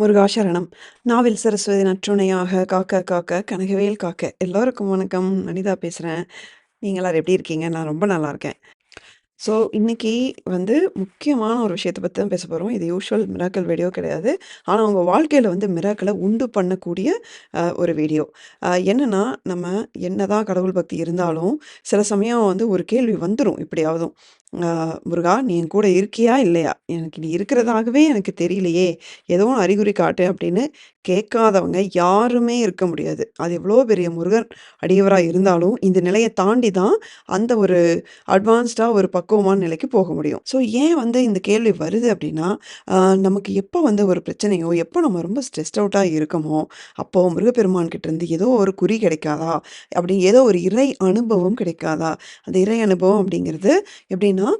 முருகாசரணம். நாவில் சரஸ்வதி நற்றுணையாக காக்க காக்க கனகவேல் காக்க எல்லோருக்கும் வணக்கம். அனிதா பேசுகிறேன் நீங்கள் எப்படி இருக்கீங்க? நான் ரொம்ப நல்லா இருக்கேன். ஸோ இன்றைக்கி வந்து முக்கியமான ஒரு விஷயத்தை பற்றி தான் பேச போகிறோம் இது யூஷுவல் மிராக்கல் வீடியோ கிடையாது. ஆனால் உங்கள் வாழ்க்கையில் வந்து மிராக்களை உண்டு பண்ணக்கூடிய ஒரு வீடியோ என்னென்னா என்னன்னா நம்ம என்னதான் கடவுள் பக்தி இருந்தாலும் சில சமயம் வந்து ஒரு கேள்வி வந்துடும் இப்படியாவதும் முருகா நீ என் கூட இருக்கியா? இல்லையா? எனக்கு நீ இருக்கிறதாகவே எனக்கு தெரியலையே. ஏதோ ஒன்று அறிகுறி காட்டு அப்படின்னு கேட்காதவங்க யாருமே இருக்க முடியாது. அது எவ்வளோ பெரிய முருகன் அடியவராக இருந்தாலும் இந்த நிலையை தாண்டி தான் அந்த ஒரு அட்வான்ஸ்டாக ஒரு பக்குவமான நிலைக்கு போக முடியும். ஸோ ஏன் வந்து இந்த கேள்வி வருது அப்படின்னா நமக்கு எப்போ வந்து ஒரு பிரச்சனையோ எப்போ நம்ம ரொம்ப ஸ்ட்ரெஸ்ட் அவுட்டாக இருக்கமோ அப்போ முருகப்பெருமான் கிட்டேருந்து ஏதோ ஒரு குறி கிடைக்காதா? அப்படி ஏதோ ஒரு இறை அனுபவம் கிடைக்காதா? அந்த இறை அனுபவம் அப்படிங்கிறது எப்படின்னா ano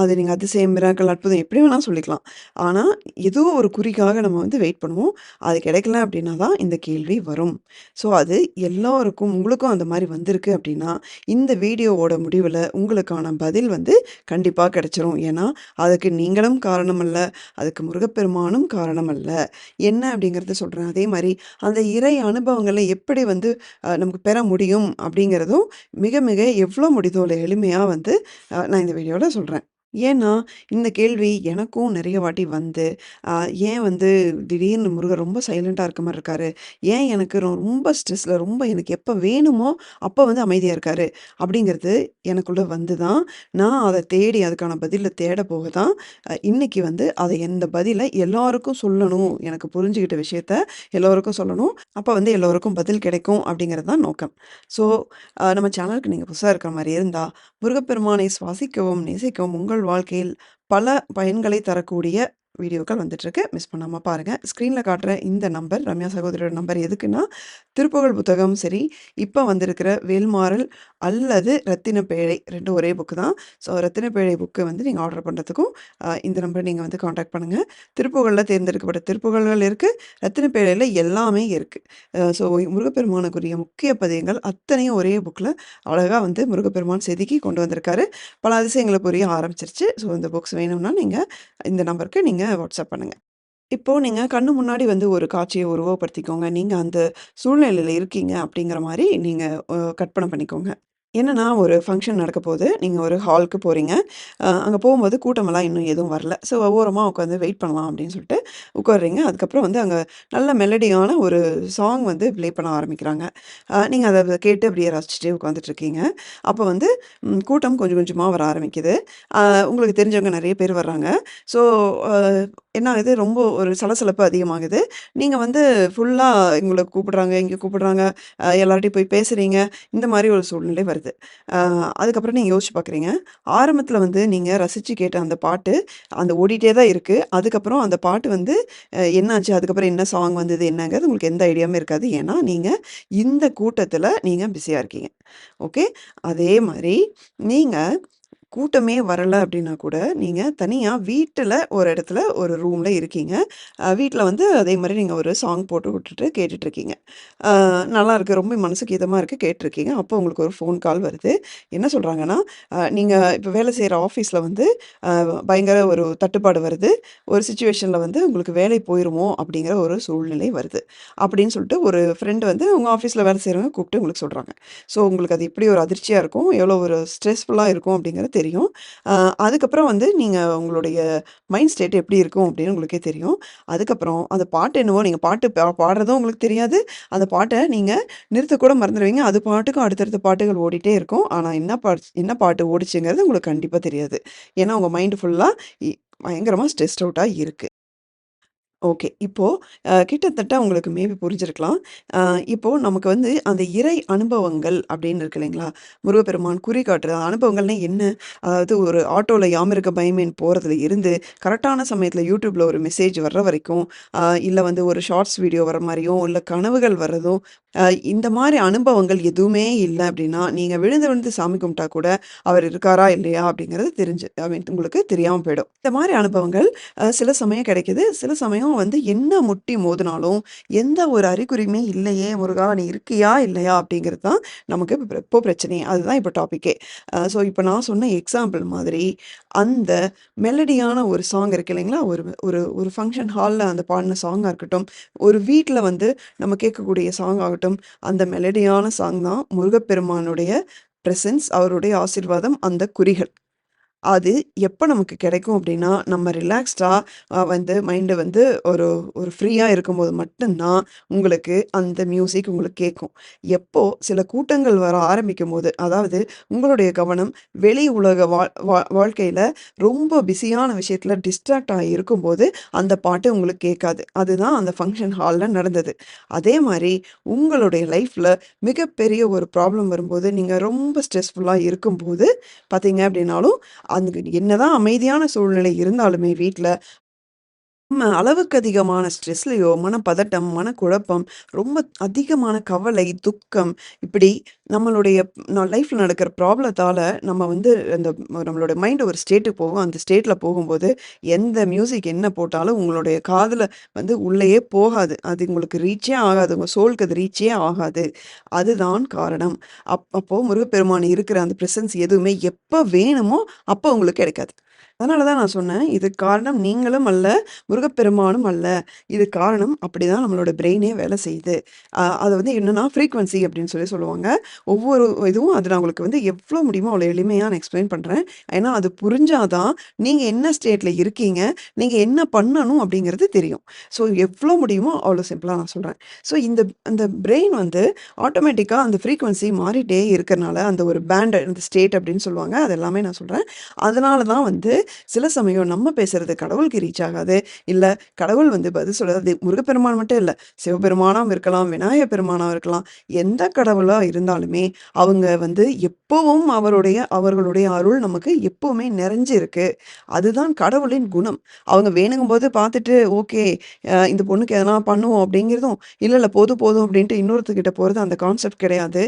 அது நீங்கள் அதிசயம் மிராக்கள் அற்புதம் எப்படி வேணால் சொல்லிக்கலாம். ஆனால் ஏதோ ஒரு குறிக்காக நம்ம வந்து வெயிட் பண்ணுவோம். அது கிடைக்கல அப்படின்னா தான் இந்த கேள்வி வரும். ஸோ அது எல்லோருக்கும் உங்களுக்கும் அந்த மாதிரி வந்திருக்கு அப்படின்னா இந்த வீடியோவோட முடிவில் உங்களுக்கான பதில் வந்து கண்டிப்பாக கிடைச்சிரும். ஏன்னா அதுக்கு நீங்களும் காரணம் அல்ல அதுக்கு முருகப்பெருமானும் காரணம் அல்ல என்ன அப்படிங்கிறத சொல்கிறேன் அதே மாதிரி அந்த இறை அனுபவங்களை எப்படி வந்து நமக்கு பெற முடியும் அப்படிங்கிறதும் மிக மிக எவ்வளோ முடியுதோ எளிமையாக வந்து நான் இந்த வீடியோவில் சொல்கிறேன் ஏன்னா இந்த கேள்வி எனக்கும் நிறைய வாட்டி வந்து ஏன் வந்து திடீர்னு முருகர் ரொம்ப சைலண்ட்டாக இருக்க மாதிரி இருக்காரு? ஏன் எனக்கு ரொம்ப ஸ்ட்ரெஸ்ஸில் ரொம்ப எனக்கு எப்போ வேணுமோ அப்போ வந்து அமைதியாக இருக்காரு? அப்படிங்கிறது எனக்குள்ளே வந்து தான் நான் அதை தேடி அதுக்கான பதிலை தேட போக தான் இன்னைக்கு வந்து அதை எந்த பதிலை எல்லாருக்கும் சொல்லணும். எனக்கு புரிஞ்சுக்கிட்ட விஷயத்த எல்லோருக்கும் சொல்லணும். அப்போ வந்து எல்லோருக்கும் பதில் கிடைக்கும் அப்படிங்கிறது தான் நோக்கம். ஸோ நம்ம சேனலுக்கு நீங்கள் புதுசாக இருக்கிற மாதிரி இருந்தால் முருகப்பெருமானை சுவாசிக்கவும் நேசிக்கவும் உங்கள் வாழ்க்கையில் பல பயன்களை தரக்கூடிய வீடியோக்கள் வந்துட்டுருக்கு. மிஸ் பண்ணாமல் பாருங்கள் ஸ்க்ரீனில் காட்டுற இந்த நம்பர் ரம்யா சகோதரியோட நம்பர் எதுக்குன்னா திருப்புகழ் புத்தகம் சரி இப்போ வந்திருக்கிற வேல்மாறல் அல்லது ரத்தினப்பேழை ரெண்டும் ஒரே புக்கு தான். ஸோ ரத்தினப்பேழை புக்கு வந்து நீங்கள் ஆர்டர் பண்ணுறதுக்கும் இந்த நம்பரை நீங்கள் வந்து காண்டாக்ட் பண்ணுங்கள் திருப்புகழில் தேர்ந்தெடுக்கப்பட்ட திருப்புகழ்கள் இருக்குது ரத்தினப்பேழையில் எல்லாமே இருக்குது ஸோ முருகப்பெருமானுக்குரிய முக்கிய பதியங்கள் அத்தனையும் ஒரே புக்கில் அழகாக வந்து முருகப்பெருமான் செதுக்கி கொண்டு வந்திருக்காரு. பல அதிசயங்களை புரிய ஆரம்பிச்சிருச்சு. ஸோ இந்த புக்ஸ் வேணும்னா நீங்கள் இந்த நம்பருக்கு நீங்கள் வாட்ஸ்அப் பண்ணுங்கள் இப்போது நீங்கள் கண்ணு முன்னாடி வந்து ஒரு காட்சியை உருவப்படுத்திக்கோங்க நீங்கள் அந்த சூழ்நிலையில் இருக்கீங்க அப்படிங்கிற மாதிரி நீங்கள் கற்பனை பண்ணிக்கோங்க. என்னென்னா ஒரு ஃபங்க்ஷன் நடக்க போகுது நீங்கள் ஒரு ஹாலுக்கு போகிறீங்க அங்கே போகும்போது கூட்டமெல்லாம் இன்னும் எதுவும் வரல. ஸோ ஓரமாக உட்காந்து வெயிட் பண்ணலாம் அப்படின்னு சொல்லிட்டு உட்காடுறீங்க அதுக்கப்புறம் வந்து அங்கே நல்ல மெலடியான ஒரு சாங் வந்து ப்ளே பண்ண ஆரம்பிக்கிறாங்க. நீங்கள் அதை கேட்டு அப்படியே ரசிச்சுட்டே உட்காந்துட்ருக்கீங்க அப்போ வந்து கூட்டம் கொஞ்சம் கொஞ்சமாக வர ஆரம்பிக்குது. உங்களுக்கு தெரிஞ்சவங்க நிறைய பேர் வர்றாங்க. ஸோ என்ன ஆகுது ரொம்ப ஒரு சலசலப்பு அதிகமாகுது. நீங்கள் வந்து ஃபுல்லாக எங்களை கூப்பிடுறாங்க இங்கே கூப்பிடுறாங்க எல்லார்ட்டையும் போய் பேசுகிறீங்க இந்த மாதிரி ஒரு சூழ்நிலை வருது. அதுக்கப்புறம் நீங்கள் யோசிச்சு பார்க்குறீங்க ஆரம்பத்தில் வந்து நீங்கள் ரசித்து கேட்ட அந்த பாட்டு அந்த ஓடிட்டே தான் இருக்குது அதுக்கப்புறம் அந்த பாட்டு வந்து என்னாச்சு? அதுக்கப்புறம் என்ன சாங் வந்தது? என்னங்கிறது உங்களுக்கு எந்த ஐடியாவும் இருக்காது. ஏன்னா நீங்கள் இந்த கூட்டத்தில் நீங்கள் பிஸியாக இருக்கீங்க. ஓகே? அதே மாதிரி நீங்கள் கூட்டமே வரலை அப்படின்னா கூட நீங்கள் தனியாக வீட்டில் ஒரு இடத்துல ஒரு ரூமில் இருக்கீங்க. வீட்டில் வந்து அதே மாதிரி நீங்கள் ஒரு சாங் போட்டு விட்டுட்டு கேட்டுட்ருக்கீங்க. நல்லா ரொம்ப மனசுக்கு இதமாக இருக்குது கேட்டிருக்கீங்க அப்போ உங்களுக்கு ஒரு ஃபோன் கால் வருது. என்ன சொல்கிறாங்கன்னா நீங்கள் இப்போ வேலை செய்கிற ஆஃபீஸில் வந்து பயங்கர ஒரு தட்டுப்பாடு வருது. ஒரு சுச்சுவேஷனில் வந்து உங்களுக்கு வேலை போயிருமோ அப்படிங்கிற ஒரு சூழ்நிலை வருது. அப்படின்னு சொல்லிட்டு ஒரு ஃப்ரெண்டு வந்து உங்கள் ஆஃபீஸில் வேலை செய்கிறவங்க கூப்பிட்டு உங்களுக்கு சொல்கிறாங்க ஸோ உங்களுக்கு அது எப்படி ஒரு அதிர்ச்சியாக இருக்கும். எவ்வளோ ஒரு ஸ்ட்ரெஸ்ஃபுல்லாக இருக்கும் அப்படிங்கிறது தெரியும். அதுக்கப்புறம் வந்து நீங்கள் உங்களுடைய மைண்ட் ஸ்டேட் எப்படி இருக்கும் அப்படின்னு உங்களுக்கே தெரியும். அதுக்கப்புறம் அந்த பாட்டு என்னவோ நீங்கள் பாட்டு பா பாடுறதும் உங்களுக்கு தெரியாது. அந்த பாட்டை நீங்கள் நிறுத்தக்கூட மறந்துடுவீங்க. அது பாட்டுக்கும் அடுத்தடுத்த பாட்டுகள் ஓடிட்டே இருக்கும். ஆனால் என்ன பாட் என்ன பாட்டு ஓடிச்சுங்கிறது உங்களுக்கு கண்டிப்பாக தெரியாது. ஏன்னா உங்கள் மைண்டு ஃபுல்லாக பயங்கரமாக ஸ்ட்ரெஸ்ட் அவுட்டாக இருக்குது ஓகே. இப்போது கிட்டத்தட்ட உங்களுக்கு மேபி புரிஞ்சிருக்கலாம். இப்போது நமக்கு வந்து அந்த இறை அனுபவங்கள் அப்படின்னு இருக்கு இல்லைங்களா? முருகப்பெருமான் குறி காட்டுற அனுபவங்கள்னா என்ன? அதாவது ஒரு ஆட்டோவில் யாமிருக்க பயமேன் போகிறதுல இருந்து, கரெக்டான சமயத்தில் யூடியூப்பில் ஒரு மெசேஜ் வர்ற வரைக்கும், இல்லை வந்து ஒரு ஷார்ட்ஸ் வீடியோ வர மாதிரியும் இல்லை கனவுகள் வர்றதும், இந்த மாதிரி அனுபவங்கள் எதுவுமே இல்லை அப்படின்னா, நீங்கள் விழுந்து விழுந்து சாமி கும்பிட்டா கூட, அவர் இருக்காரா இல்லையா அப்படிங்கிறது தெரிஞ்சு ஐ மீன் உங்களுக்கு தெரியாமல் போயிடும். இந்த மாதிரி அனுபவங்கள் சில சமயம் கிடைக்குது. சில சமயம் வந்து என்ன முட்டி மோதினாலும், எந்த ஒரு அறிகுறியுமே இல்லையே முருகா! நீ இருக்கியா? இல்லையா? அப்படிங்கிறது தான் நமக்கு இப்போ பிரச்சனையே. அதுதான் இப்போ டாப்பிக்கே ஸோ இப்போ நான் சொன்ன எக்ஸாம்பிள் மாதிரி, அந்த மெலடியான ஒரு சாங் இருக்கு இல்லைங்களா? ஒரு ஒரு ஒரு ஃபங்க்ஷன் ஹாலில் அந்த பாடின சாங்காக இருக்கட்டும், ஒரு வீட்டில் வந்து நம்ம கேட்கக்கூடிய சாங் ஆகட்டும், அந்த மெலடியான சாங் தான் முருகப்பெருமானுடைய பிரசன்ஸ், அவருடைய ஆசிர்வாதம் அந்த குறிகள். அது எப்போ நமக்கு கிடைக்கும் அப்படின்னா, நம்ம ரிலாக்ஸ்டாக வந்து மைண்டு வந்து ஒரு ஒரு ஃப்ரீயாக இருக்கும்போது மட்டும்தான் உங்களுக்கு அந்த மியூசிக் உங்களுக்கு கேட்கும். எப்போ சில கூட்டங்கள் வர ஆரம்பிக்கும்போது, அதாவது உங்களுடைய கவனம் வெளி உலக வா வா ரொம்ப பிஸியான விஷயத்தில் டிஸ்ட்ராக்ட் ஆகி இருக்கும்போது, அந்த பாட்டு உங்களுக்கு கேட்காது. அதுதான் அந்த ஃபங்க்ஷன் ஹாலில் நடந்தது. அதே மாதிரி உங்களுடைய லைஃப்பில் மிகப்பெரிய ஒரு ப்ராப்ளம் வரும்போது, நீங்கள் ரொம்ப ஸ்ட்ரெஸ்ஃபுல்லாக இருக்கும்போது பார்த்தீங்க அப்படின்னாலும், அதுக்கு என்னதான் அமைதியான சூழ்நிலை இருந்தாலுமே வீட்டில் நம்ம அளவுக்கு அதிகமான ஸ்ட்ரெஸ்லயோ, மனப்பதட்டம், மனக்குழப்பம், ரொம்ப அதிகமான கவலை, துக்கம் இப்படி நம்மளுடைய ந லைஃப்ல நடக்கிற ப்ராப்ளத்தால நம்ம வந்து அந்த நம்மளோட மைண்ட் ஒரு ஸ்டேட்டுக்கு போகும். அந்த ஸ்டேட்ல போகும்போது, எந்த மியூசிக் என்ன போட்டாலும் உங்களுடைய காதுல வந்து உள்ளயே போகாது. அது உங்களுக்கு ரீச்சே ஆகாது. உங்க சோல்க்கு அது ரீச்சே ஆகாது. அதுதான் காரணம். அப் அப்போ முருகப்பெருமான் இருக்கிற அந்த பிரசன்ஸ் எதுவுமே எப்ப வேணுமோ, அப்ப உங்களுக்கு கிடைக்காது. அதனால தான் நான் சொன்னேன், இது காரணம் நீங்களும் அல்ல, முருகப்பெருமானும் அல்ல. இது காரணம் அப்படி தான் நம்மளோட பிரெயினே வேலை செய்யுது. அதை அது வந்து என்னென்னா ஃப்ரீக்வன்சி அப்படின்னு சொல்லி சொல்லுவாங்க. ஒவ்வொரு இதுவும் அது நான் உங்களுக்கு வந்து எவ்வளோ முடியுமோ அவ்வளோ எளிமையாக நான் எக்ஸ்பிளைன் பண்ணுறேன் ஏன்னா அது புரிஞ்சாதான் தான், என்ன ஸ்டேட்டில் இருக்கீங்க, நீங்கள் என்ன பண்ணணும் அப்படிங்கிறது தெரியும். ஸோ எவ்வளோ முடியுமோ அவ்வளோ சிம்பிளாக நான் சொல்கிறேன் ஸோ இந்த அந்த பிரெயின் வந்து ஆட்டோமேட்டிக்காக அந்த ஃப்ரீக்வன்சி மாறிட்டே இருக்கிறனால அந்த ஒரு பேண்ட் அந்த ஸ்டேட் அப்படின்னு சொல்லுவாங்க. அது எல்லாமே நான் சொல்கிறேன் அதனால தான் வந்து சில சமயம் நம்ம பேசுறது கடவுளுக்கு ரீச் ஆகாது. இல்ல கடவுள் வந்து பதில் சொல்லாது. முருகப்பெருமான் மட்டும் இல்ல. சிவபெருமானாவும் இருக்கலாம், விநாயக பெருமானா இருக்கலாம். எந்த கடவுளா இருந்தாலுமே, அவங்க வந்து எப்பவும் அவருடைய அவர்களுடைய அருள் நமக்கு எப்பவுமே நிறைஞ்சு இருக்கு. அதுதான் கடவுளின் குணம். அவங்க வேணுங்கும்போது பார்த்துட்டு, ஓகே இந்த பொண்ணுக்கு எதனா பண்ணுவோம் அப்படிங்கிறதும், இல்ல இல்ல போதும் போதும் அப்படின்ட்டு இன்னொருத்தர்கிட்ட போறது அந்த கான்செப்ட் கிடையாது.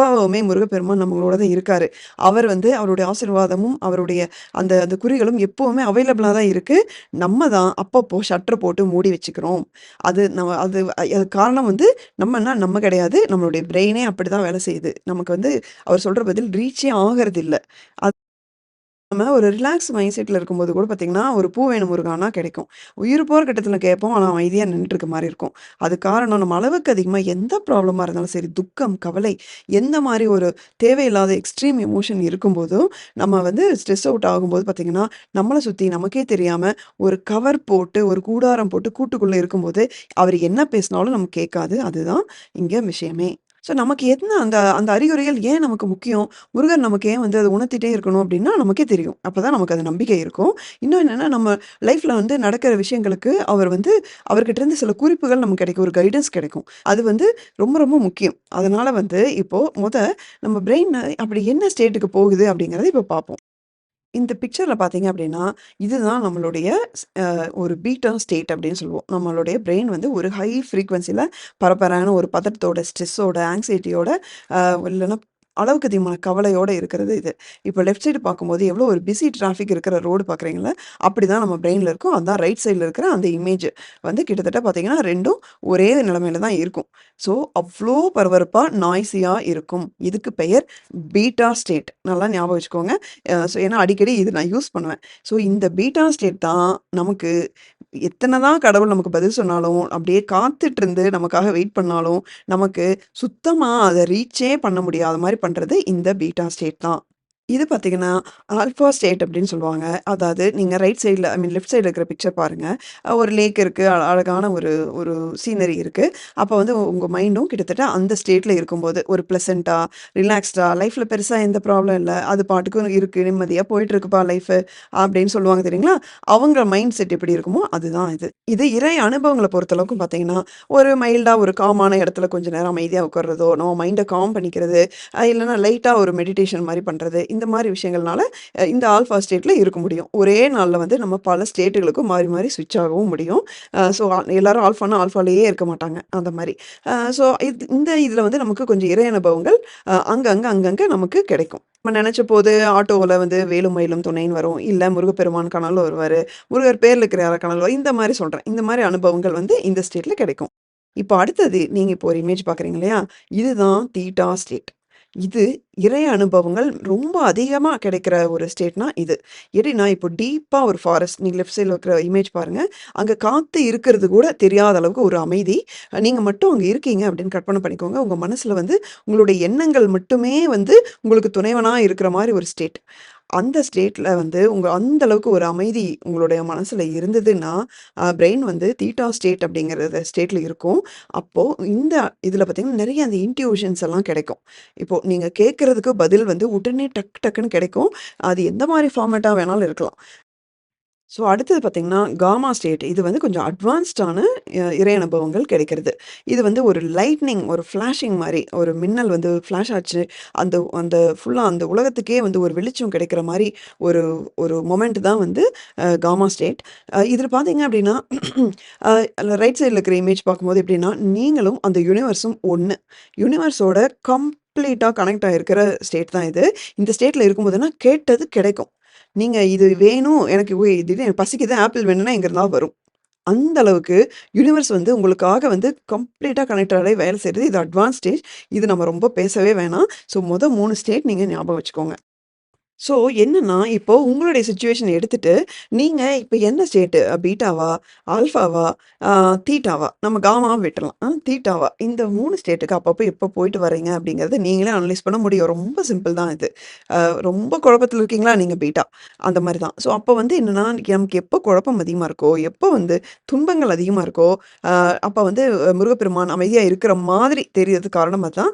எப்பவுமே முருகப்பெருமான் நம்மளோட தான் இருக்காரு. அவர் வந்து அவருடைய ஆசீர்வாதமும், அவருடைய அந்த அந்த குறிகளும் எப்பவுமே அவைலபிளாக தான் இருக்கு. நம்ம தான் அப்பப்போ ஷட்டர் போட்டு மூடி வச்சுக்கிறோம். அது நம்ம அது அது காரணம் வந்து நம்மன்னா நம்ம கிடையாது. நம்மளுடைய பிரெயினே அப்படிதான் வேலை செய்யுது. நமக்கு வந்து அவர் சொல்ற பதில் ரீச்சே ஆகறதில்ல. அது நம்ம ஒரு ரிலாக்ஸ் மைண்ட் செட்டில் இருக்கும்போது கூட பார்த்தீங்கன்னா, ஒரு பூ வேணும் முருகானா கிடைக்கும். உயிர் போகிற கட்டத்தில் கேட்போம். ஆனால் அமைதியாக நின்றுட்டு இருக்க இருக்கும். அது காரணம் நம்ம அளவுக்கு அதிகமாக எந்த ப்ராப்ளமாக இருந்தாலும் சரி, துக்கம், கவலை எந்த மாதிரி ஒரு தேவையில்லாத எக்ஸ்ட்ரீம் எமோஷன் இருக்கும்போதும், நம்ம வந்து ஸ்ட்ரெஸ் அவுட் ஆகும்போது பார்த்தீங்கன்னா, நம்மளை சுற்றி நமக்கே தெரியாமல் ஒரு கவர் போட்டு, ஒரு கூடாரம் போட்டு கூட்டுக்குள்ளே இருக்கும்போது, அவர் என்ன பேசினாலும் நமக்கு கேட்காது. அதுதான் இங்கே விஷயமே. ஸோ நமக்கு என்ன அந்த அந்த அறிகுறிகள் ஏன் நமக்கு முக்கியம்? முருகன் நமக்கு ஏன் வந்து அதை உணர்த்திட்டே இருக்கணும் அப்படின்னா நமக்கே தெரியும். அப்போ தான் நமக்கு அது நம்பிக்கை இருக்கும். இன்னும் என்னென்னா நம்ம லைஃப்பில் வந்து நடக்கிற விஷயங்களுக்கு அவர் வந்து அவர்கிட்ட இருந்து சில குறிப்புகள் நமக்கு கிடைக்கும். ஒரு கைடன்ஸ் கிடைக்கும். அது வந்து ரொம்ப ரொம்ப முக்கியம். அதனால் வந்து இப்போது முத நம்ம பிரெயின் அப்படி என்ன ஸ்டேட்டுக்கு போகுது அப்படிங்கிறத இப்போ பார்ப்போம். இந்த பிக்சர்ல பார்த்தீங்க அப்படின்னா, இதுதான் நம்மளுடைய ஒரு பீட்டன் ஸ்டேட் அப்படின்னு சொல்லுவோம். நம்மளுடைய பிரெயின் வந்து ஒரு ஹை ஃப்ரீக்வன்சியில் பரப்பரான ஒரு பதட்டத்தோட, ஸ்ட்ரெஸ்ஸோட, ஆங்ஸைட்டியோட இல்லைன்னா இல்லன்னா அளவுக்கு அதிகமான கவலையோடு இருக்கிறது இது. இப்போ லெஃப்ட் சைடு பார்க்கும்போது எவ்வளோ ஒரு பிஸி டிராஃபிக் இருக்கிற ரோடு பார்க்குறீங்கல்ல, அப்படிதான் நம்ம பிரெயினில் இருக்கும். அதான் ரைட் சைடில் இருக்கிற அந்த இமேஜ் வந்து கிட்டத்தட்ட பார்த்தீங்கன்னா, ரெண்டும் ஒரே நிலைமையில தான் இருக்கும். ஸோ அவ்வளோ பரபரப்பாக நாய்ஸியாக இருக்கும். இதுக்கு பெயர் பீட்டா ஸ்டேட். நல்லா ஞாபகம் வச்சுக்கோங்க. ஸோ ஏன்னா அடிக்கடி இது நான் யூஸ் பண்ணுவேன். ஸோ இந்த பீட்டா ஸ்டேட் தான் நமக்கு எத்தனை தான் கடவுள் நமக்கு பதில் சொன்னாலும், அப்படியே காத்துட்டு இருந்து நமக்காக வெயிட் பண்ணாலும், நமக்கு சுத்தமாக அதை ரீச்சே பண்ண முடியாத மாதிரி பண்ணுறது இந்த பீட்டா ஸ்டேட் தான். இது பார்த்தீங்கன்னா, ஆல்ஃபா ஸ்டேட் அப்படின்னு சொல்லுவாங்க. அதாவது நீங்கள் ரைட் சைடில் ஐ மீன் லெஃப்ட் சைடில் இருக்கிற பிக்சர் பாருங்கள் ஒரு லேக் இருக்குது அழகான ஒரு ஒரு சீனரி இருக்குது அப்போ வந்து உங்கள் மைண்டும் கிட்டத்தட்ட அந்த ஸ்டேட்டில் இருக்கும்போது, ஒரு ப்ளசண்ட்டாக ரிலாக்ஸ்டாக லைஃப்பில் பெருசாக எந்த ப்ராப்ளம் இல்லை அது பாட்டுக்கும் இருக்குது நிம்மதியாக போயிட்டுருக்குப்பா லைஃபு அப்படின்னு சொல்லுவாங்க தெரியுங்களா? அவங்க மைண்ட் செட் எப்படி இருக்குமோ, அதுதான் இது. இது இறை அனுபவங்களை பொறுத்தளவுக்கு பார்த்தீங்கன்னா, ஒரு மைல்டாக ஒரு காமான இடத்துல கொஞ்சம் நேரம் அமைதியாக உட்கார்றதோ, நம்ம மைண்டை காம் பண்ணிக்கிறது, இல்லைன்னா லைட்டாக ஒரு மெடிடேஷன் மாதிரி பண்ணுறது இந்த மாதிரி விஷயங்கள்னால இந்த ஆல்ஃபா ஸ்டேட்டில் இருக்க முடியும். ஒரே நாளில் வந்து நம்ம பல ஸ்டேட்டுகளுக்கும் மாறி மாறி ஸ்விட்ச் ஆகவும் முடியும். ஸோ எல்லாரும் ஆல்ஃபானா ஆல்ஃபாலேயே இருக்க மாட்டாங்க. அந்த மாதிரி ஸோ இது இந்த இதில் வந்து நமக்கு கொஞ்சம் இறை அனுபவங்கள் அங்கங்கே அங்கங்கே நமக்கு கிடைக்கும். நம்ம நினச்ச போது ஆட்டோவில் வந்து வேலும் மயிலும் துணைன்னு வரும். இல்லை முருகப்பெருமான் கனலும் வருவார் முருகர் பேரில் இருக்கிற யாரோ கனல் வரும். இந்த மாதிரி சொல்கிறேன் இந்த மாதிரி அனுபவங்கள் வந்து இந்த ஸ்டேட்டில் கிடைக்கும். இப்போ அடுத்தது நீங்கள் இப்போ ஒரு இமேஜ் பார்க்குறீங்க இல்லையா? இதுதான் தீட்டா ஸ்டேட். இது இறை அனுபவங்கள் ரொம்ப அதிகமாக கிடைக்கிற ஒரு ஸ்டேட்னா இது. எப்படின்னா, இப்போ டீப்பாக ஒரு ஃபாரஸ்ட் நீங்கள் லெஃப்ட் சைடில் இருக்கிற இமேஜ் பாருங்கள் அங்கே காத்து இருக்கிறது கூட தெரியாத அளவுக்கு ஒரு அமைதி. நீங்கள் மட்டும் அங்கே இருக்கீங்க அப்படின்னு கற்பனை பண்ணிக்கோங்க. உங்கள் மனசில் வந்து உங்களுடைய எண்ணங்கள் மட்டுமே வந்து உங்களுக்கு துணைவனாக இருக்கிற மாதிரி ஒரு ஸ்டேட். அந்த ஸ்டேட்டில் வந்து உங்கள் அந்த அளவுக்கு ஒரு அமைதி உங்களுடைய மனசில் இருந்ததுன்னா, பிரெயின் வந்து தீட்டா ஸ்டேட் அப்படிங்கிறத ஸ்டேட்டில் இருக்கும். அப்போது இந்த இதில் பார்த்தீங்கன்னா, நிறைய அந்த இன்ட்யூஷன்ஸ் எல்லாம் கிடைக்கும். இப்போது நீங்கள் கேட்குறதுக்கு பதில் வந்து உடனே டக் டக்குன்னு கிடைக்கும். அது எந்த மாதிரி ஃபார்மேட்டாக வேணாலும் இருக்கலாம். ஸோ அடுத்தது பார்த்திங்கன்னா காமா ஸ்டேட். இது வந்து கொஞ்சம் அட்வான்ஸ்டான இறை அனுபவங்கள் கிடைக்கிறது. இது வந்து ஒரு லைட்னிங் ஒரு ஃப்ளாஷிங் மாதிரி ஒரு மின்னல் வந்து ஃப்ளாஷ் ஆச்சு. அந்த அந்த ஃபுல்லாக அந்த உலகத்துக்கே வந்து ஒரு வெளிச்சம் கிடைக்கிற மாதிரி ஒரு ஒரு மொமெண்ட் தான் வந்து காமா ஸ்டேட். இதில் பார்த்தீங்க அப்படின்னா, ரைட் சைடில் இருக்கிற இமேஜ் பார்க்கும்போது எப்படின்னா, நீங்களும் அந்த யூனிவர்ஸும் ஒன்று யூனிவர்ஸோட கம்ப்ளீட்டாக கனெக்ட் ஆகிருக்கிற ஸ்டேட் தான் இது. இந்த ஸ்டேட்டில் இருக்கும்போதுன்னா, கேட்டது கிடைக்கும். நீங்க இது வேணும் எனக்கு ஒய் திடீர்னு எனக்கு பசிக்குது ஆப்பிள் வேணும்னா இருந்தாலும் வரும். அந்த அளவுக்கு யூனிவர்ஸ் வந்து உங்களுக்காக வந்து கம்ப்ளீட்டா கனெக்டட் ஆயி வேலை செய்றது. இது அட்வான்ஸ் ஸ்டேஜ். இது நம்ம ரொம்ப பேசவே வேணாம். ஸோ மொத 3 ஸ்டேட் நீங்க ஞாபகம் வச்சுக்கோங்க. ஸோ என்னன்னா, இப்போ உங்களுடைய சிச்சுவேஷன் எடுத்துட்டு, நீங்க இப்ப என்ன ஸ்டேட்டு பீட்டாவா? ஆல்ஃபாவா? தீட்டாவா? நம்ம காமாவ விட்டுறலாம். தீட்டாவா? இந்த 3 ஸ்டேட்டுக்கு அப்பப்போ எப்போ போயிட்டு வரீங்க அப்படிங்கிறத நீங்களே அனலைஸ் பண்ண முடியும். ரொம்ப சிம்பிள் தான் இது. அ ரொம்ப குழப்பத்தில இருக்கீங்களா? நீங்க பீட்டா. அந்த மாரி தான். ஸோ அப்போ வந்து என்னன்னா, நமக்கு எப்போ குழப்பம் அதிகமா இருக்கோ, எப்போ வந்து துன்பங்கள் அதிகமா இருக்கோ, அ அப்ப வந்து முருகப்பெருமான் அமைதியா இருக்கிற மாதிரி தெரியறதுக்கு காரணம் அதான்.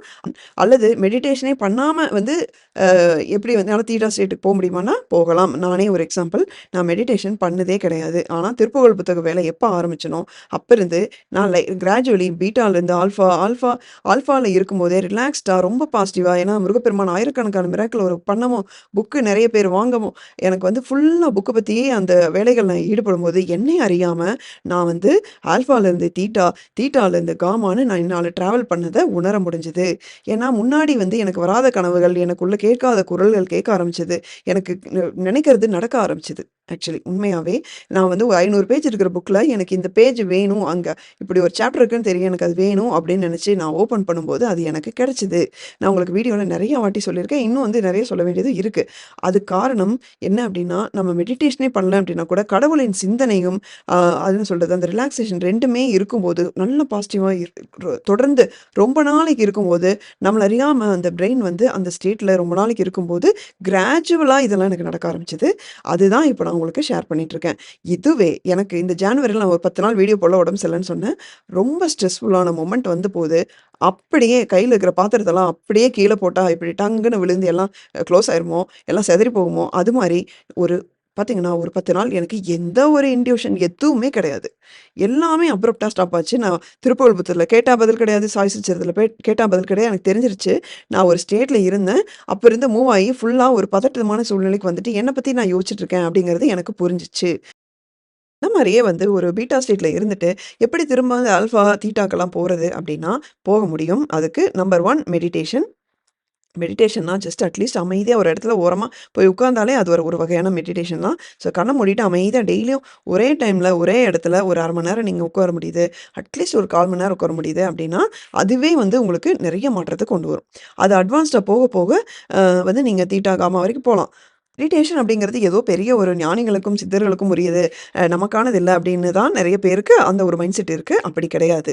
அல்லது மெடிடேஷனே பண்ணாம வந்து அ எப்படி வந்து என்னால தீட்டா ஸ்டேட்டுக்கு போக முடியுமான்னா, போகலாம். நானே ஒரு எக்ஸாம்பிள். நான் மெடிடேஷன் பண்ணதே கிடையாது. ஆனால் திருப்புகழ் புத்தக வேலை எப்போ ஆரம்பிச்சனோ, அப்போ இருந்து நான் லை கிராஜுவலி பீட்டாலேருந்து ஆல்ஃபா, ஆல்ஃபா ஆல்ஃபாவில் இருக்கும்போதே ரிலாக்ஸ்டாக ரொம்ப பாசிட்டிவாக ஏன்னா முருகப்பெருமான் ஆயிரக்கணக்கான மிராக்கில் ஒரு பண்ணமோ புக்கு நிறைய பேர் வாங்கவும், எனக்கு வந்து ஃபுல்லாக புக்கை பற்றியே அந்த வேலைகள் நான் ஈடுபடும் போது என்னை அறியாமல் நான் வந்து ஆல்ஃபாலேருந்து தீட்டா, தீட்டாலேருந்து காமான்னு நான் என்னால் ட்ராவல் பண்ணதை உணர முடிஞ்சுது ஏன்னா முன்னாடி வந்து எனக்கு வராத கனவுகள், எனக்குள்ளே கேட்காத குரல்கள் கேட்க ஆரம்பிச்சது. எனக்கு நினைக்கிறது நடக்க ஆரம்பிச்சது. ஆக்சுவலி உண்மையாகவே நான் வந்து ஒரு ஐநூறு பேஜ் இருக்கிற புக்கில் எனக்கு இந்த பேஜ் வேணும். அங்கே இப்படி ஒரு சாப்டர் இருக்குன்னு தெரியும். எனக்கு அது வேணும் அப்படின்னு நினச்சி நான் ஓப்பன் பண்ணும்போது அது எனக்கு கிடச்சிது நான் உங்களுக்கு வீடியோவில் நிறைய வாட்டி சொல்லியிருக்கேன். இன்னும் வந்து நிறைய சொல்ல வேண்டியது இருக்குது அது காரணம் என்ன அப்படின்னா, நம்ம மெடிடேஷனே பண்ணல அப்படின்னா கூட கடவுளின் சிந்தனையும், அதுன்னு சொல்கிறது அந்த ரிலாக்ஸேஷன் ரெண்டுமே இருக்கும்போது, நல்ல பாசிட்டிவாக தொடர்ந்து ரொம்ப நாளைக்கு இருக்கும்போது, நம்மளை அறியாமல் அந்த பிரெயின் வந்து அந்த ஸ்டேட்டில் ரொம்ப நாளைக்கு இருக்கும்போது, கிராஜுவலாக இதெல்லாம் எனக்கு நடக்க ஆரம்பிச்சது. அதுதான் இப்போ நான் உங்களுக்கு ஷேர் பண்ணிட்டு இருக்கேன். இதுவே எனக்கு இந்த ஜான்வரியில் நான் ஒரு 10 நாள் வீடியோ போல் உடம்பு சரியில்லைன்னு சொன்னேன். ரொம்ப ஸ்ட்ரெஸ்ஃபுல்லான மொமெண்ட் வந்தபோது, அப்படியே கையில் இருக்கிற பாத்திரத்தெல்லாம் அப்படியே கீழே போட்டால் இப்படி டங்குன்னு விழுந்து எல்லாம் க்ளோஸ் ஆயிருமோ, எல்லாம் சிதறி போகுமோ, அது மாதிரி ஒரு பார்த்தீங்கன்னா, ஒரு 10 நாள் எனக்கு எந்த ஒரு இன்டியூஷன் எதுவுமே கிடையாது. எல்லாமே அப்ரப்டாக ஸ்டாப் ஆச்சு. நான் திருப்புகழ் கேட்டால் பதில் கிடையாது. சாய் சிச்சரத்தில போய் கேட்டால் பதில் கிடையாது. எனக்கு தெரிஞ்சிருச்சு. நான் ஒரு ஸ்டேட்டில் இருந்தேன். அப்போ இருந்து மூவ் ஆகி ஃபுல்லாக ஒரு பதட்டமான சூழ்நிலைக்கு வந்துட்டு, என்னை பற்றி நான் யோசிச்சுட்டு இருக்கேன் அப்படிங்கிறது எனக்கு புரிஞ்சுச்சு. இந்த மாதிரியே வந்து ஒரு பீட்டா ஸ்டேட்டில் இருந்துட்டு, எப்படி திரும்ப வந்து அல்ஃபா தீட்டாக்கெல்லாம் போகிறது அப்படின்னா, போக முடியும். அதுக்கு நம்பர் ஒன் மெடிடேஷன். மெடிடேஷன்னா ஜஸ்ட் அட்லீஸ்ட் அமைதியாக ஒரு இடத்துல ஓரமாக போய் உட்காந்தாலே அது ஒரு ஒரு வகையான மெடிடேஷன் தான். ஸோ கண்ணை மூடிட்டு அமைதியாக டெய்லியும் ஒரே டைமில் ஒரே இடத்துல ஒரு அரை மணி நேரம் நீங்கள் உட்கார முடியுது. அட்லீஸ்ட் ஒரு 1/4 மணி நேரம் உட்கார முடியுது அப்படின்னா, அதுவே வந்து உங்களுக்கு நிறைய மாற்றத்தை கொண்டு வரும். அது அட்வான்ஸ்டாக போக போக வந்து நீங்கள் தீட்டா, காமா வரைக்கும் போகலாம் மெடிடேஷன் அப்படிங்கிறது ஏதோ பெரிய ஒரு ஞானிகளுக்கும், சித்தர்களுக்கும் உரியது. நமக்கானது இல்லை அப்படின்னு தான் நிறைய பேருக்கு அந்த ஒரு மைண்ட் செட் இருக்குது அப்படி கிடையாது.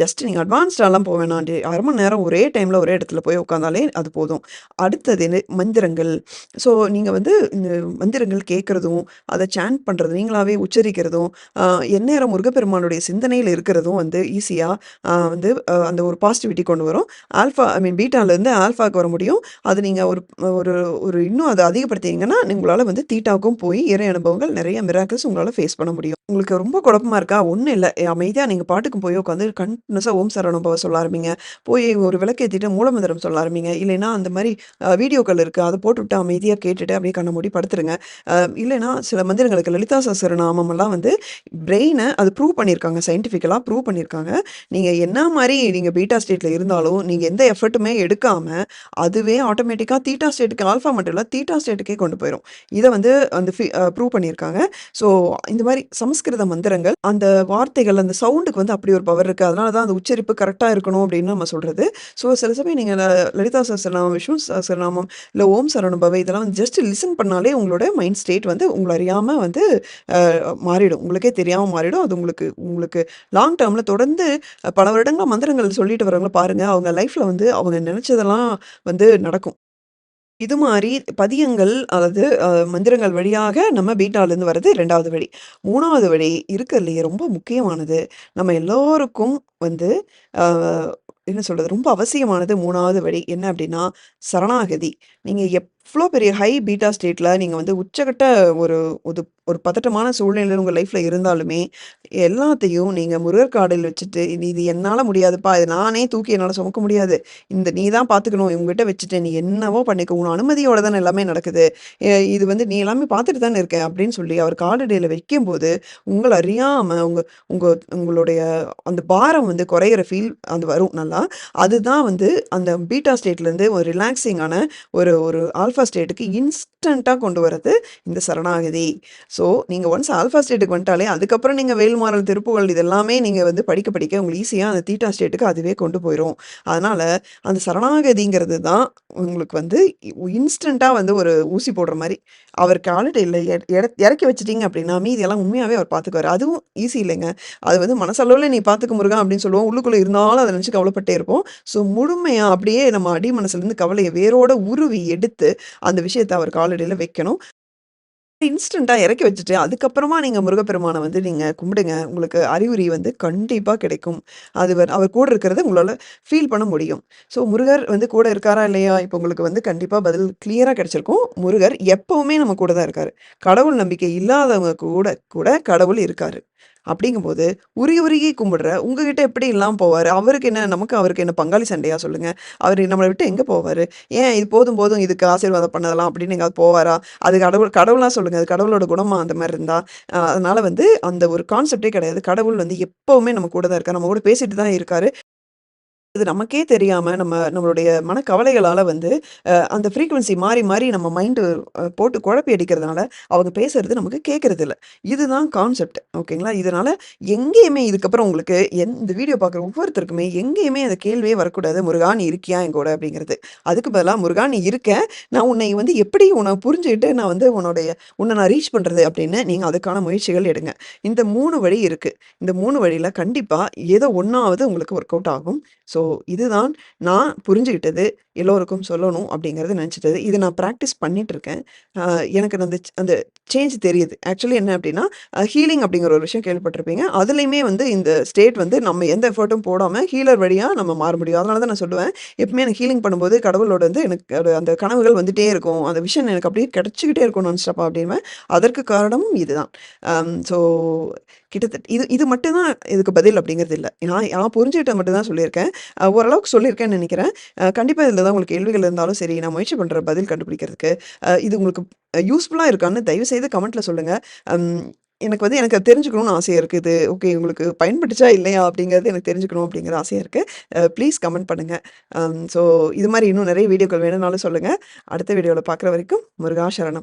ஜஸ்ட் நீங்கள் அட்வான்ஸ்டாலாம் போ வேணாம். அரை மணி நேரம் ஒரே டைமில் ஒரே இடத்துல போய் உட்காந்தாலே அது போதும். அடுத்தது மந்திரங்கள். ஸோ நீங்கள் வந்து இந்த மந்திரங்கள் கேட்குறதும் அதை சாண்ட் பண்ணுறது நீங்களாவே உச்சரிக்கிறதும், எந்நேரம் முருகப்பெருமானுடைய சிந்தனையில் இருக்கிறதும் வந்து ஈஸியாக வந்து அந்த ஒரு பாசிட்டிவிட்டி கொண்டு வரும். ஆல்ஃபா ஐ மீன் பீட்டாலேருந்து ஆல்ஃபாக்கு வர முடியும். அது நீங்கள் ஒரு ஒரு ஒரு இன்னும் அதை அதிகப்படுத்தி செய்யுங்கன்னா, உங்களால் வந்து தீட்டாவுக்கும் போய் இறை அனுபவங்கள் நிறைய மிராக்கிள்ஸ் உங்களால் ஃபேஸ் பண்ண முடியும். உங்களுக்கு ரொம்ப குழப்பமா இருக்கா? ஒன்றும் இல்லை அமைதியாக நீங்கள் பாட்டுக்கு போய் உட்காந்து கண்டினியூஸாக ஓம் சரவண பவ சொல்ல ஆரம்பிங்க. போய் ஒரு விளக்கேற்றிட்டு மூலமந்திரம் சொல்ல ஆரம்பிங்க. இல்லைனா அந்த மாதிரி வீடியோக்கள் இருக்குது அதை போட்டுவிட்டு அமைதியாக கேட்டுட்டு அப்படியே கண்ண மூடி படுத்துருங்க. இல்லைனா இல்லைன்னா சில மந்திரங்களுக்கு லலிதா சஹஸ்ரநாமம்லாம் வந்து பிரெயினை அது ப்ரூவ் பண்ணியிருக்காங்க. சயின்டிஃபிக்கலாக ப்ரூவ் பண்ணியிருக்காங்க. நீங்கள் என்ன மாதிரி நீங்கள் பீட்டா ஸ்டேட்டில் இருந்தாலும், நீங்கள் எந்த எஃபர்ட்டுமே எடுக்காமல் அதுவே ஆட்டோமேட்டிக்காக தீட்டா ஸ்டேட்டுக்கு ஆல்ஃபா மட்டும் இல்லை தீட்டா ஸ்டேட்டுக்கே கொண்டு போயிடும் இதை வந்து அந்த ப்ரூவ் பண்ணியிருக்காங்க. ஸோ இந்த மாதிரி சமஸ்கிருத மந்திரங்கள், அந்த வார்த்தைகள், அந்த சவுண்டுக்கு வந்து அப்படி ஒரு பவர் இருக்குது அதனால தான் அந்த உச்சரிப்பு கரெக்டாக இருக்கணும் அப்படின்னு நம்ம சொல்கிறது ஸோ சில சமயம் நீங்கள் லலிதா சஹசிரநாமம் விஷ்ணு சஹசிரநாமம் இல்லை ஓம் சரணுபவை இதெல்லாம் வந்து ஜஸ்ட் லிசன் பண்ணாலே உங்களோட மைண்ட் ஸ்டேட் வந்து உங்களை அறியாமல் வந்து மாறிடும். உங்களுக்கே தெரியாமல் மாறிடும். அது உங்களுக்கு உங்களுக்கு லாங் டேர்மில் தொடர்ந்து பல வருடங்கள் மந்திரங்கள் சொல்லிட்டு வரவங்கள பாருங்கள் அவங்க லைஃப்பில் வந்து அவங்க நினச்சதெல்லாம் வந்து நடக்கும். இது மாரி பதியங்கள் அதாவது அ மந்திரங்கள் வழியாக நம்ம பீட்டாலேருந்து வர்றது 2வது வழி. 3வது வழி இருக்கறதுலயே ரொம்ப முக்கியமானது. நம்ம எல்லோருக்கும் வந்து அ என்ன சொல்றது? ரொம்ப அவசியமானது 3வது வழி. என்ன அப்படின்னா, சரணாகதி. நீங்க இவ்வளோ பெரிய ஹை பீட்டா ஸ்டேட்டில் நீங்கள் வந்து உச்சகட்ட ஒரு ஒரு ஒரு பதட்டமான சூழ்நிலையில் உங்கள் லைஃப்பில் இருந்தாலுமே, எல்லாத்தையும் நீங்கள் முருகர் காடில் வச்சுட்டு, "இது இது என்னால் முடியாதுப்பா. இது நானே தூக்கி என்னால் சுமக்க முடியாது. இந்த நீ தான் பார்த்துக்கணும். இவங்ககிட்ட வச்சுட்டேன். நீ என்னவோ பண்ணிக்க உன் அனுமதியோட தானே எல்லாமே நடக்குது. இது வந்து நீ எல்லாமே பார்த்துட்டு தானே இருக்கேன் அப்படின்னு சொல்லி அவர் காலடியில் வைக்கும்போது, உங்களை அறியாமல் உங்கள் உங்கள் உங்களுடைய அந்த பாரம் வந்து குறையிற ஃபீல் அது வரும் நல்லா. அதுதான் வந்து அந்த பீட்டா ஸ்டேட்லேருந்து ஒரு ரிலாக்ஸிங்கான ஒரு ஒரு ஆல்ஃபா ஆல்ஃபா ஸ்டேட்டுக்கு இன்ஸ்டண்ட்டாக கொண்டு வரது இந்த சரணாகதி. ஸோ நீங்கள் ஒன்ஸ் ஆல்ஃபா ஸ்டேட்டுக்கு வந்துட்டாலே, அதுக்கப்புறம் நீங்கள் வேல்மாறல், திருப்புகள் இது எல்லாமே வந்து படிக்க படிக்க உங்களுக்கு ஈஸியாக அந்த தீட்டா ஸ்டேட்டுக்கு அதுவே கொண்டு போயிடும் அதனால் அந்த சரணாகதிங்கிறது தான் உங்களுக்கு வந்து இன்ஸ்டண்ட்டாக வந்து ஒரு ஊசி போடுற மாதிரி அவர் காலடியில இல்லை இறக்கி வச்சிட்டிங்க அப்படின்னா, மீதியெல்லாம் உண்மையாகவே அவர் பார்த்துக்குவாரு. அதுவும் ஈஸி இல்லைங்க. அது வந்து மனசளவில் "நீ பார்த்துக்க முருகா" அப்படின்னு சொல்லுவோம். உள்ளுக்குள்ளே இருந்தாலும் அதை நினச்சி கவலைப்பட்டே இருப்போம். ஸோ முழுமையாக அப்படியே நம்ம அடி மனசுலேருந்து கவலையை வேரோட உருவி எடுத்து, அந்த விஷயத்தை அவர் காலடியில் வைக்கணும். இன்ஸ்டண்ட்டாக இறக்கி வச்சுட்டு, அதுக்கப்புறமா நீங்கள் முருகப்பெருமானை வந்து நீங்கள் கும்பிடுங்க. உங்களுக்கு அறிகுறி வந்து கண்டிப்பாக கிடைக்கும். அது அவர் கூட இருக்கிறத உங்களால் ஃபீல் பண்ண முடியும். ஸோ முருகர் வந்து கூட இருக்காரா இல்லையா? இப்போ உங்களுக்கு வந்து கண்டிப்பாக பதில் கிளியராக கிடைச்சிருக்கும். முருகர் எப்போவுமே நம்ம கூட தான் இருக்காரு. கடவுள் நம்பிக்கை இல்லாதவங்க கூட கூட கடவுள் இருக்காரு. அப்படிங்கும்போது, உருகி உருகி கும்பிடுற உங்ககிட்ட எப்படி இல்லாமல் போவார் அவருக்கு என்ன நமக்கு அவருக்கு என்ன பங்காளி சண்டையா சொல்லுங்க? அவர் நம்மளை விட்டு எங்கே போவார் ஏன் இது போதும் போதும் இதுக்கு ஆசீர்வாதம் பண்ணதெல்லாம் அப்படின்னு எங்காவது போவாரா? அது கடவுள் கடவுளாக சொல்லுங்க. அது கடவுளோட குணமா அந்த மாதிரி இருந்தா? அதனால வந்து அந்த ஒரு கான்செப்ட்டே கிடையாது. கடவுள் வந்து எப்பவுமே நம்ம கூட தான் இருக்காரு. நம்ம கூட பேசிட்டு தான் இருக்காரு. இது நமக்கே தெரியாமல் நம்ம நம்மளுடைய மனக்கவலைகளால் வந்து அந்த ஃப்ரீக்குவென்சி மாறி மாறி நம்ம மைண்டு போட்டு குழப்பி அடிக்கிறதுனால, அவங்க பேசுறது நமக்கு கேட்கறதில்ல. இதுதான் கான்செப்ட். ஓகேங்களா? இதனால எங்கேயுமே இதுக்கப்புறம் உங்களுக்கு என் இந்த வீடியோ பார்க்குற ஒவ்வொருத்தருக்குமே எங்கேயுமே அந்த கேள்வியே வரக்கூடாது. "முருகா நீ இருக்கியா என் கூட?" அப்படிங்கிறது. அதுக்கு பதிலாக "முருகா நீ நான் உன்னை வந்து எப்படி உன்னை புரிஞ்சுக்கிட்டு நான் வந்து உன்னுடைய உன்னை நான் ரீச் பண்ணுறது அப்படின்னு நீங்கள் அதுக்கான முயற்சிகள் எடுங்க. இந்த மூணு வழி இருக்குது இந்த மூணு வழியில் கண்டிப்பாக ஏதோ ஒன்றாவது உங்களுக்கு ஒர்க் அவுட் ஆகும். ஸோ இதுதான் நான் புரிஞ்சுக்கிட்டது எல்லோருக்கும் சொல்லணும் அப்படிங்கிறது நினச்சிட்டது. இது நான் ப்ராக்டிஸ் பண்ணிகிட்ருக்கேன் எனக்கு அந்த அந்த சேஞ்ச் தெரியுது. ஆக்சுவலி என்ன அப்படின்னா, ஹீலிங் அப்படிங்கிற ஒரு விஷயம் கேள்விப்பட்டிருப்பீங்க. அதுலேயுமே வந்து இந்த ஸ்டேட் வந்து நம்ம எந்த எஃபோர்ட்டும் போடாமல் ஹீலர் வழியாக நம்ம மாற முடியும். அதனால தான் நான் சொல்லுவேன், எப்பவுமே எனக்கு ஹீலிங் பண்ணும்போது கடவுளோட வந்து எனக்கு அந்த கனவுகள் வந்துட்டே இருக்கும். அந்த விஷன் எனக்கு அப்படியே கிடச்சிக்கிட்டே இருக்கும் நான் ஸ்டாப்பா அப்படின்பேன். அதற்கு காரணமும் இதுதான். ஸோ கிட்டத்தட்ட இது இது மட்டும்தான் இதுக்கு பதில் அப்படிங்கிறது இல்லை நான் நான் புரிஞ்சுக்கிட்ட மட்டும்தான் சொல்லியிருக்கேன். ஓரளவுக்கு சொல்லியிருக்கேன்னு நினைக்கிறேன். கண்டிப்பாக இதில் தான் உங்களுக்கு கேள்விகள் இருந்தாலும் சரி, நான் முயற்சி பண்ணுற பதில் கண்டுபிடிக்கிறதுக்கு. இது உங்களுக்கு யூஸ்ஃபுல்லாக இருக்கான்னு தயவு தயவுசெய்து கமெண்ட்டில் சொல்லுங்கள் எனக்கு வந்து எனக்கு தெரிஞ்சுக்கணும்னு ஆசையாக இருக்குது ஓகே உங்களுக்கு பயன்பட்டுச்சா இல்லையா அப்படிங்கிறது எனக்கு தெரிஞ்சுக்கணும் அப்படிங்கிற ஆசையாக இருக்குது ப்ளீஸ் கமெண்ட் பண்ணுங்கள் ஸோ இது மாதிரி இன்னும் நிறைய வீடியோக்கள் வேணும்னாலும் சொல்லுங்கள் அடுத்த வீடியோவில் பார்க்குற வரைக்கும் முருகா சரணம்.